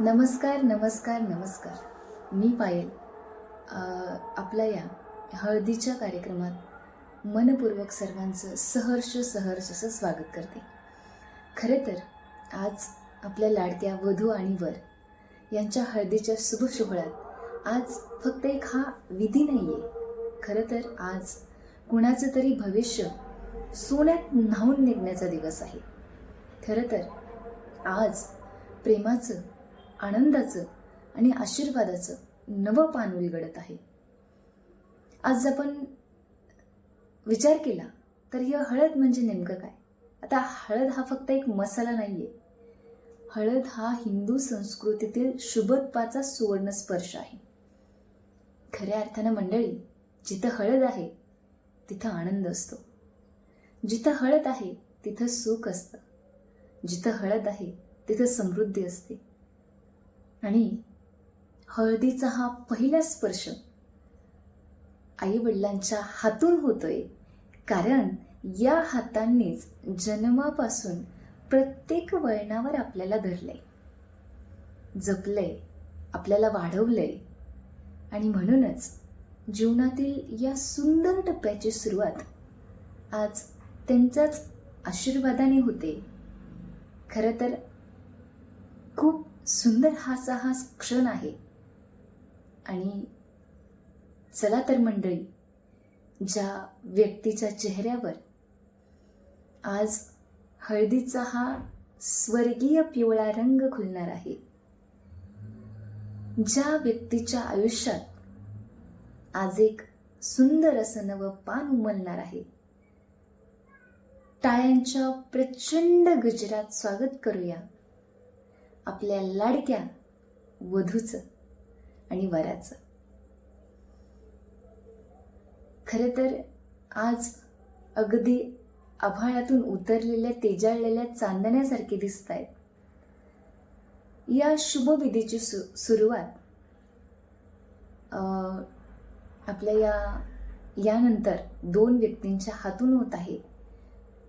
नमस्कार नमस्कार नमस्कार. मी पायल. आपल्या या हळदीच्या कार्यक्रमात मनपूर्वक सर्वांचं सहर्ष सहर्ष असं स्वागत करते. खरे तर आज आपल्या लाडक्या वधू आणि वर यांच्या हळदीच्या शुभ सोहळ्यात आज फक्त एक हा विधी नाही आहे खरं तर आज कुणाचं तरी भविष्य सोन्यात न्हावून निघण्याचा दिवस आहे. खरं तर आज प्रेमाचं आनंदाचं आणि आशीर्वादाचं नवं पान उलगडत आहे. आज आपण विचार केला तर ही हळद म्हणजे नेमकं काय? आता हळद हा फक्त एक मसाला नाही आहे हळद हा हिंदू संस्कृतीतील शुभत्वाचा सुवर्ण स्पर्श आहे. खऱ्या अर्थानं मंडळी जिथं हळद आहे तिथं आनंद असतो. जिथं हळद आहे तिथं सुख असतं. जिथं हळद आहे तिथं समृद्धी असते. आणि हळदीचा हा पहिला स्पर्श आई वडिलांच्या हातून होतोय. कारण या हातांनीच जन्मापासून प्रत्येक वळणावर आपल्याला धरलंय. जपलंय आपल्याला वाढवलंय. आणि म्हणूनच जीवनातील या सुंदर टप्प्याची सुरुवात आज त्यांच्याच आशीर्वादाने होते. खरं तर खूप सुंदर हाचा हा क्षण आहे. आणि चला तर मंडळी ज्या व्यक्तीच्या चेहऱ्यावर आज हळदीचा हा स्वर्गीय पिवळा रंग खुलणार आहे ज्या व्यक्तीच्या आयुष्यात आज एक सुंदर असं नवं पान उमलणार आहे टाळ्यांच्या प्रचंड गजरात स्वागत करूया. आपल्या लाडक्या वधूचं आणि वराचं. खरं तर आज अगदी आभाळातून उतरलेल्या तेजाळलेल्या चांदण्यासारखे दिसत आहेत या शुभविधीची सु सुरुवात अं, आपल्या या यानंतर दोन व्यक्तींच्या हातून होत आहे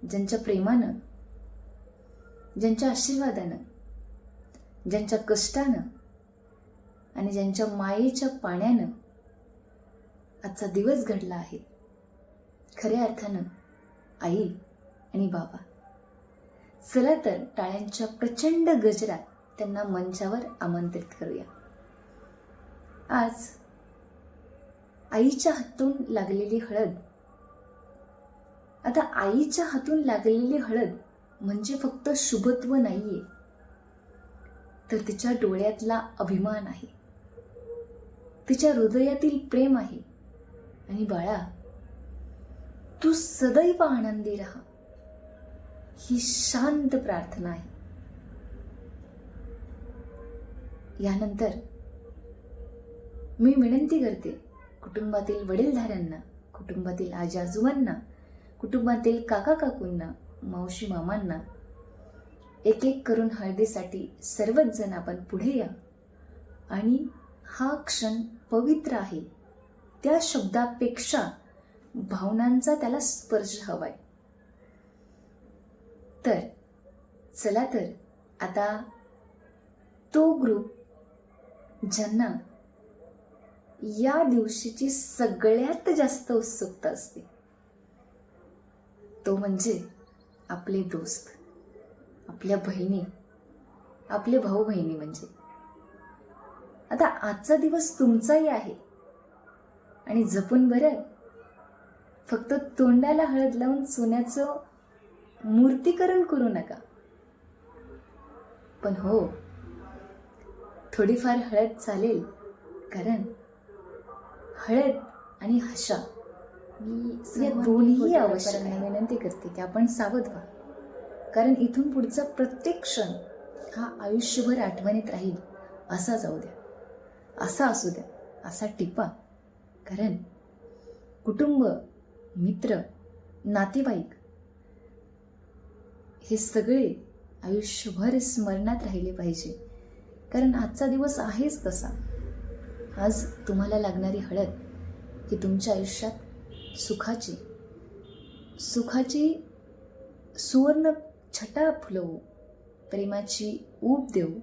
ज्यांच्या प्रेमानं ज्यांच्या आशीर्वादानं. ज्यांच्या कष्टानं आणि ज्यांच्या मायेच्या पाण्यानं आजचा दिवस घडला आहे. खऱ्या अर्थानं आई आणि बाबा. चला तर टाळ्यांच्या प्रचंड गजरात त्यांना मंचावर आमंत्रित करूया. आज आईच्या हातून लागलेली हळद. आता आईच्या हातून लागलेली हळद म्हणजे फक्त शुभत्व नाहीये. तर तिच्या डोळ्यातला अभिमान आहे. तिच्या हृदयातील प्रेम आहे. आणि बाळा तू सदैव आनंदी राहा. ही शांत प्रार्थना आहे. यानंतर मी विनंती करते कुटुंबातील वडीलधाऱ्यांना कुटुंबातील आजी आजोबांना कुटुंबातील काका काकूंना मावशी मामांना एक एक करून हळदीसाठी सर्वच जण आपण पुढे या. आणि हा क्षण पवित्र आहे. त्या शब्दापेक्षा भावनांचा त्याला स्पर्श हवाय. तर चला तर आता तो ग्रुप ज्यांना या दिवशीची सगळ्यात जास्त उत्सुकता असते तो म्हणजे आपले दोस्त. आपल्या बहिणी. आपले भाऊ बहिणी म्हणजे. आता आजचा दिवस तुमचाही आहे. आणि जपून बरं. फक्त तोंडाला हळद लावून सोन्याचं मूर्तीकरण करू नका. पण हो थोडीफार हळद चालेल. कारण हळद आणि हशा मी या दोन्ही आवश्यक आहे. विनंती करते की आपण सावध व्हा. कारण इथून पुढचा प्रत्येक क्षण हा आयुष्यभर आठवणीत राहील. असा जाऊ द्या. असा असू द्या. असा टिपा. कारण कुटुंब मित्र नातेवाईक हे सगळे आयुष्यभर स्मरणात राहिले पाहिजे. कारण आजचा दिवस आहेच तसा. आज तुम्हाला लागणारी हळद ही तुमच्या आयुष्यात सुखाची सुखाची सुवर्ण छटा फुलवू प्रेमाची ऊब देऊ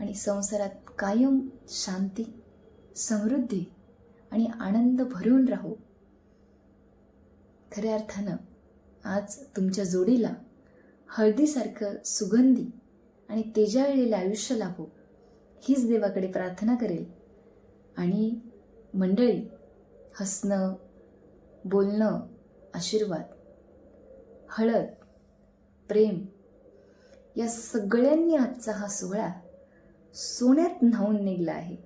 आणि संसारात कायम शांती समृद्धी आणि आनंद भरून राहू. खऱ्या अर्थानं आज तुमच्या जोडीला हळदीसारखं सुगंधी आणि तेजाळलेलं आयुष्य लाभो हीच देवाकडे प्रार्थना करेल. आणि मंडळी हसणं बोलणं आशीर्वाद हळद प्रेम. या सगळ्यांनी आजचा हा सोहळा सोन्यात न्हावून निघला आहे.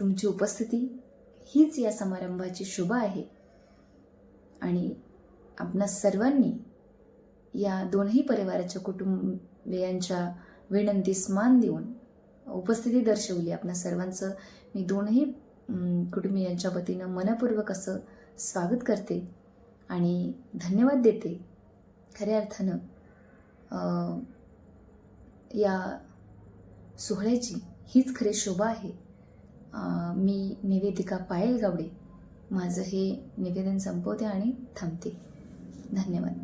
तुमची उपस्थिती हीच या समारंभाची शोभा आहे. आणि आपणा सर्वांनी या दोनही परिवाराच्या कुटुंबियांच्या विनंतीस मान देऊन उपस्थिती दर्शवली. आपणा सर्वांचं मी दोनही कुटुंबियांच्या वतीनं मनपूर्वक असं स्वागत करते आणि धन्यवाद देते. खऱ्या अर्थानं या सोहळ्याची हीच खरी शोभा आहे. मी निवेदिका पायल गावडे माझं हे निवेदन संपवते आणि थांबते. धन्यवाद.